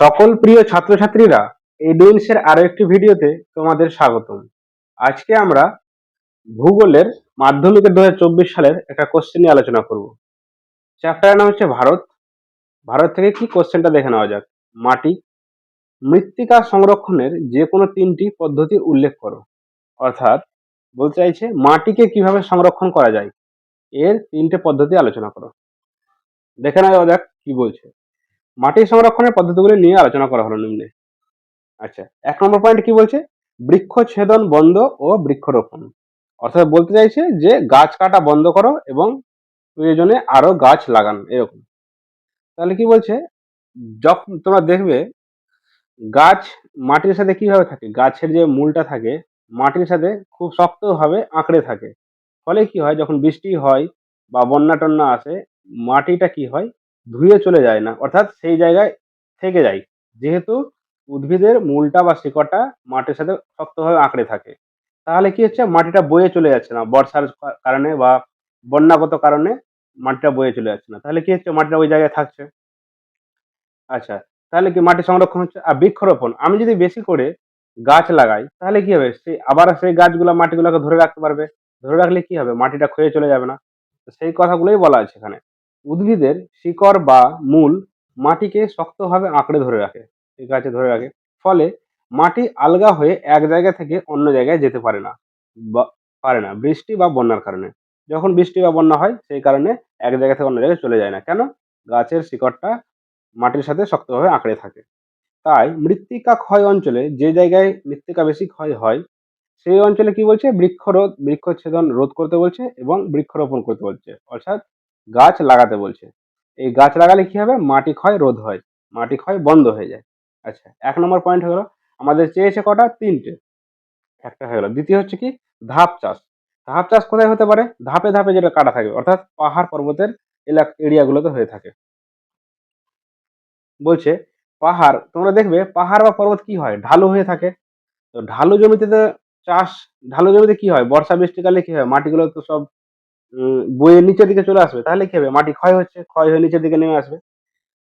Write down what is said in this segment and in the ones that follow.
সকল প্রিয় ছাত্রছাত্রীরা এই ডুইন্সের আরও একটি ভিডিওতে তোমাদের স্বাগতম। আজকে আমরা ভূগোলের মাধ্যমিকের দু সালের একটা কোশ্চেন নিয়ে আলোচনা করব। চ্যাপ্টারের নাম হচ্ছে ভারত। ভারত থেকে কি কোশ্চেনটা দেখে নেওয়া যাক? মাটি, মৃত্তিকা সংরক্ষণের যে কোনো তিনটি পদ্ধতি উল্লেখ করো। অর্থাৎ বলতে চাইছে, মাটিকে কীভাবে সংরক্ষণ করা যায়? এর তিনটে পদ্ধতি আলোচনা করো। দেখে নেওয়া যাক কি বলছে। মাটি সংরক্ষণের পদ্ধতিগুলি নিয়ে আলোচনা করা হলো নিম্নে। আচ্ছা এক নম্বর পয়েন্ট কি বলছে? বৃক্ষ ছেদন বন্ধ ও বৃক্ষরোপণ। অর্থাৎ বলতে চাইছে যে, গাছ কাটা বন্ধ করো এবং প্রয়োজনে আরও গাছ লাগান, এরকম। তাহলে কি বলছে? যখন তোমরা দেখবে, গাছ মাটির সাথে কীভাবে থাকে? গাছের যে মূলটা থাকে, মাটির সাথে খুব শক্তভাবে আঁকড়ে থাকে। ফলে কি হয়? যখন বৃষ্টি হয় বা বন্যা টন্যা আসে, মাটিটা কি হয়? ধুয়ে চলে যায় না। অর্থাৎ সেই জায়গায় থেকে যায়। যেহেতু উদ্ভিদের মূলটা বা শিকড়টা মাটির সাথে শক্তভাবে আঁকড়ে থাকে। তাহলে কি হচ্ছে? মাটিটা বয়ে চলে যাচ্ছে না। বর্ষার কারণে বা বন্যাগত কারণে মাটিটা বয়ে চলে যাচ্ছে না। তাহলে কি হচ্ছে? মাটিটা ওই জায়গায় থাকছে। আচ্ছা তাহলে কি মাটি সংরক্ষণ হচ্ছে? আর বৃক্ষরোপণ, আমি যদি বেশি করে গাছ লাগাই, তাহলে কি হবে? সেই আবার সেই গাছগুলো, মাটিগুলোকে ধরে রাখতে পারবে। ধরে রাখলে কি হবে? মাটিটা ক্ষয়ে চলে যাবে না। সেই কথাগুলোই বলা আছে এখানে। উদ্ভিদের শিকড় বা মূল মাটিকে শক্তভাবে আঁকড়ে ধরে রাখে। ঠিক আছে, ধরে রাখে। ফলে মাটি আলগা হয়ে এক জায়গা থেকে অন্য জায়গায় যেতে পারে না, বা পারে না, বৃষ্টি বা বন্যার কারণে। যখন বৃষ্টি বা বন্যা হয়, সেই কারণে এক জায়গা থেকে অন্য জায়গায় চলে যায় না। কেন? গাছের শিকড়টা মাটির সাথে শক্তভাবে আঁকড়ে থাকে। তাই মৃত্তিকা ক্ষয় অঞ্চলে যে জায়গায় মৃত্তিকা বেশি ক্ষয় হয়, সেই অঞ্চলে কি বলছে? বৃক্ষরোধ, বৃক্ষচ্ছেদন রোধ করতে বলছে এবং বৃক্ষরোপণ করতে বলছে। অর্থাৎ গাছ লাগাতে বলছে। এই গাছ লাগালে কি হবে? মাটি ক্ষয় রোধ হয়। মাটি ক্ষয় বন্ধ হয়ে যায়। আচ্ছা এক নম্বর পয়েন্ট হলো, আমাদের চেয়েছে কটা? তিনটে। একটা হয়ে গেল। দ্বিতীয় হচ্ছে কি? ধাপ চাষ। ধাপ চাষ কোথায় হতে পারে? ধাপে ধাপে যেটা কাটা থাকে, অর্থাৎ পাহাড় পর্বতের এলাকা, এরিয়াগুলোতে হয়ে থাকে। বলছে, পাহাড়, তোমরা দেখবে, পাহাড় বা পর্বত কি হয়? ঢালু হয়ে থাকে। তো ঢালু জমিতে চাষ, ঢালু জমিতে কি হয়? বর্ষা, বৃষ্টিকালে কি হয়? মাটিগুলো তো সব বয়ে নিচের দিকে চলে আসবে, তাহলে কি হবে? মাটি ক্ষয় হচ্ছে, ক্ষয় হয়ে নিচের দিকে নেমে আসবে।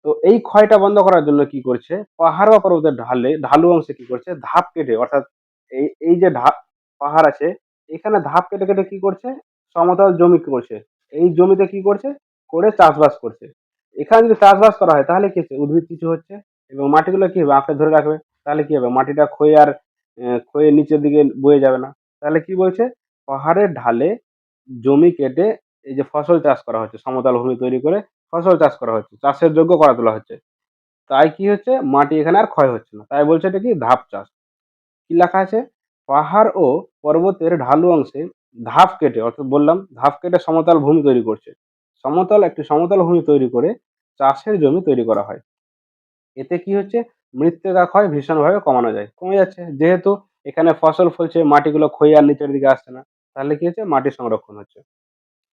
তো এই ক্ষয়টা বন্ধ করার জন্য কি করছে? পাহাড় বা পর্বতের ঢালে, ঢালু অংশে কি করছে? ধাপ কেটে, অর্থাৎ এই এই যে ধাপ পাহাড় আছে, এখানে ধাপ কেটে কেটে কি করছে? সমতল জমি করছে। এই জমিতে কি করছে? করে চাষবাস করছে। এখানে যদি চাষবাস করা হয়, তাহলে কি হচ্ছে? উদ্ভিদ কিছু হচ্ছে এবং মাটিগুলো কি হবে? আঁকড়ে ধরে রাখবে। তাহলে কি হবে? মাটিটা ক্ষয়ে আর ক্ষয়ে নিচের দিকে বয়ে যাবে না। তাহলে কি বলছে? পাহাড়ের ঢালে জমি কেটে এই যে ফসল চাষ করা হচ্ছে, সমতল ভূমি তৈরি করে ফসল চাষ করা হচ্ছে, চাষের যোগ্য করা তোলা হচ্ছে। তাই কি হচ্ছে? মাটি এখানে আর ক্ষয় হচ্ছে না। তাই বলছে এটা কি? ধাপ চাষ। কি লেখা আছে? পাহাড় ও পর্বতের ঢালু অংশে ধাপ কেটে, অর্থাৎ বললাম ধাপ কেটে সমতল ভূমি তৈরি করছে। সমতল, একটি সমতল ভূমি তৈরি করে চাষের জমি তৈরি করা হয়। এতে কি হচ্ছে? মৃত্তিকা ক্ষয় ভীষণভাবে কমানো যায়। কমে যাচ্ছে। যেহেতু এখানে ফসল ফলছে, মাটিগুলো ক্ষয়ে আর নিচের দিকে আসছে না। তাহলে কি হচ্ছে? মাটি সংরক্ষণ হচ্ছে।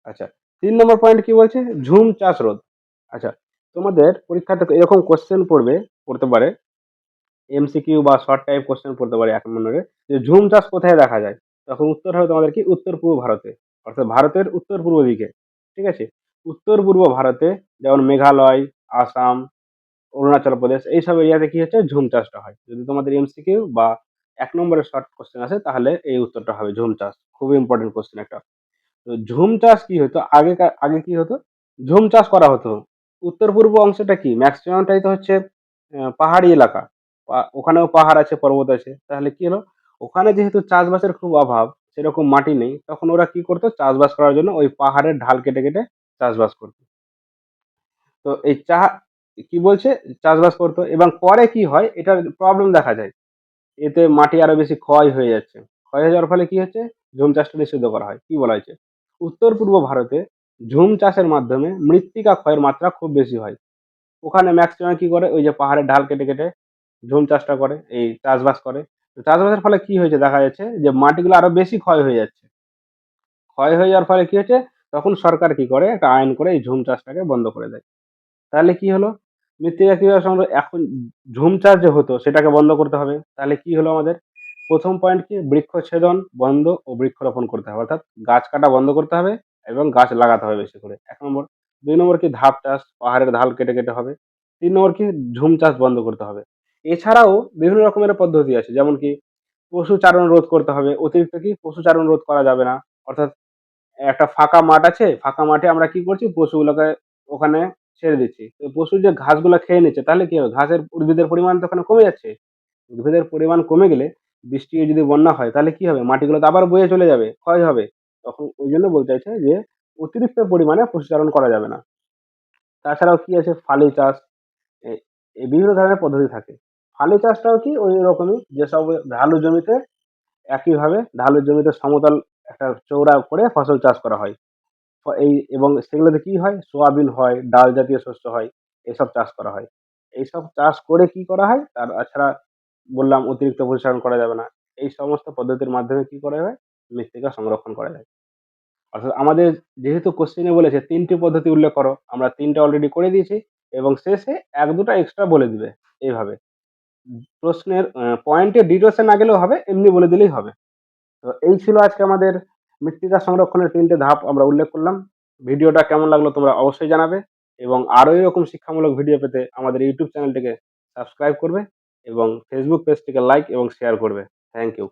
আচ্ছা তিন নম্বর পয়েন্ট কি বলছে? ঝুম চাষ রোধ। আচ্ছা তোমাদের পরীক্ষাতে এরকম কোশ্চেন পড়বে, পড়তে পারে। এমসিকিউ বা শর্ট টাইপ কোশ্চেন পড়তে পারে এক নম্বরে। যে ঝুম চাষ কোথায় দেখা যায়? তখন উত্তর হবে তোমাদের কি? উত্তর পূর্ব ভারতে। অর্থাৎ ভারতের উত্তর পূর্ব দিকে। ঠিক আছে? উত্তর পূর্ব ভারতে যেমন মেঘালয়, আসাম, অরুণাচল প্রদেশ, এইসব এরিয়াতে কি হচ্ছে? ঝুম চাষটা হয়। যদি তোমাদের এমসিকিউ বা এক নম্বরের শর্ট কোশ্চেন আসে, তাহলে এই উত্তরটা হবে ঝুম চাষ। খুবই ইম্পর্টেন্ট কোশ্চেন একটা। তো ঝুম চাষ কি হতো? আগে আগে কি হতো? ঝুম চাষ করা হতো। উত্তর পূর্ব অংশটা কি? ম্যাক্সিমামটাই তো হচ্ছে পাহাড়ি এলাকা। ওখানেও পাহাড় আছে, পর্বত আছে। তাহলে কি হলো? ওখানে যেহেতু চাষবাসের খুব অভাব, সেরকম মাটি নেই, তখন ওরা কি করতো? চাষবাস করার জন্য ওই পাহাড়ের ঢাল কেটে কেটে চাষবাস করতো। তো এই চা, কি বলছে? চাষবাস করতো। এবং পরে কি হয়? এটার প্রবলেম দেখা যায়। এতে মাটি আরও বেশি ক্ষয় হয়ে যাচ্ছে। ক্ষয় হয়ে যাওয়ার ফলে কি হচ্ছে? ঝুম চাষটা নিষিদ্ধ করা হয়। কি বলা হয়েছে? উত্তর পূর্ব ভারতে ঝুম চাষের মাধ্যমে মৃত্তিকা ক্ষয়ের মাত্রা খুব বেশি হয়। ওখানে ম্যাক্সিমাম কি করে? ওই যে পাহাড়ের ঢাল কেটে কেটে ঝুম চাষটা করে, এই চাষবাস করে। চাষবাসের ফলে কি হয়েছে দেখা যাচ্ছে যে মাটিগুলো আরও বেশি ক্ষয় হয়ে যাচ্ছে। ক্ষয় হয়ে যাওয়ার ফলে কি হচ্ছে তখন সরকার কি করে? একটা আইন করে এই ঝুম চাষটাকে বন্ধ করে দেয়। তাহলে কি হলো? মৃত্তিকা কীভাবে সংগ্রহ এখন ঝুম চাষ যে হতো সেটাকে বন্ধ করতে হবে। তাহলে কি হলো আমাদের? প্রথম পয়েন্ট কি? বৃক্ষচ্ছেদন বন্ধ ও বৃক্ষরোপণ করতে হবে। অর্থাৎ গাছ কাটা বন্ধ করতে হবে এবং গাছ লাগাতে হবে বেশি করে। এক নম্বর। দুই নম্বর কি? ধাপ চাষ, পাহাড়ের ঢাল কেটে কেটে হবে। তিন নম্বর কি? ঝুম চাষ বন্ধ করতে হবে। এছাড়াও বিভিন্ন রকমের পদ্ধতি আছে। যেমন কি? পশু চারণ রোধ করতে হবে। অতিরিক্ত কি? পশু চারণ রোধ করা যাবে না। অর্থাৎ একটা ফাঁকা মাঠ আছে। ফাঁকা মাঠে আমরা কি করছি? পশুগুলোকে ওখানে ছেড়ে দিচ্ছি। তো পশু যে ঘাসগুলো খেয়ে নিচ্ছে, তাহলে কি হবে? ঘাসের উদ্ভিদের পরিমাণ তো ওখানে কমে যাচ্ছে। উদ্ভিদের পরিমাণ কমে গেলে বৃষ্টি যদি বন্যা হয়, তাহলে কি হবে? মাটিগুলো তো আবার বয়ে চলে যাবে, ক্ষয় হবে। তখন ওই জন্য বলতে চাইছে যে, অতিরিক্ত পরিমাণে পশুচারণ করা যাবে না। তাছাড়াও কি আছে? ফালি চাষ বিভিন্ন ধরনের পদ্ধতি থাকে। ফালি চাষটাও কি ওই রকমই, যেসব ঢালু জমিতে একইভাবে ঢালু জমিতে সমতল একটা চৌড়া করে ফসল চাষ করা হয়। এই এবং সেগুলোতে কি হয়? সোয়াবিন হয়, ডাল জাতীয় শস্য হয়, এসব চাষ করা হয়। এইসব চাষ করে কি করা হয়? আর তাছাড়া বললাম অতিরিক্ত পরিচালন করা যাবে না। এই সমস্ত পদ্ধতির মাধ্যমে কি করা যায় মৃত্তিকা সংরক্ষণ করা যায় অর্থাৎ আমাদের যেহেতু কোশ্চেনে বলেছে, তিনটি পদ্ধতি উল্লেখ করো। আমরা তিনটা অলরেডি করে দিয়েছি এবং শেষে এক দুটো এক্সট্রা বলে দিবে এইভাবে। প্রশ্নের পয়েন্টে ডিটেলসে না গেলেও হবে, এমনি বলে দিলেই হবে। তো এই ছিল আজকে আমাদের মৃত্তিকা সংরক্ষণের তিনটে ধাপ আমরা উল্লেখ করলাম। ভিডিওটা কেমন লাগল তোমরা অবশ্যই জানাবে এবং আরও এরকম শিক্ষামূলক ভিডিও পেতে আমাদের ইউটিউব চ্যানেলটিকে সাবস্ক্রাইব করবে। এবং ফেসবুক পেজটিকে লাইক এবং শেয়ার করবে। Thank you